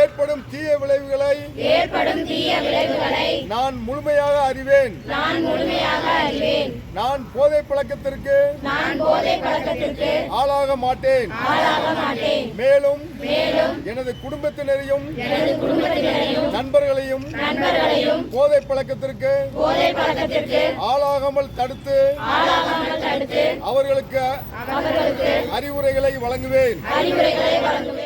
ஏற்படும் தீய விளைவுகளை ஏற்படும் தீய விளைவுகளை நான் முழுமையாக அறிவேன். நான் முழுமையாக அறிவேன். நான் போதை பழக்கத்திற்கு நான் போதை பழக்கத்திற்கு ஆளாக மாட்டேன். ஆளாக மாட்டேன். மேலும் மேலும் எனது குடும்பத்தினரையும் எனது குடும்பத்தினரையும் நண்பர்களையும் நண்பர்களையும் போதை பழக்கத்திற்கு போதை பழக்கத்திற்கு ஆளாகாமல் தடுத்து ஆளாகாமல் தடுத்து அவர்களுக்கு அறிவுரைகளை வழங்குவேன். அறிவுரைகளை வழங்குவேன்.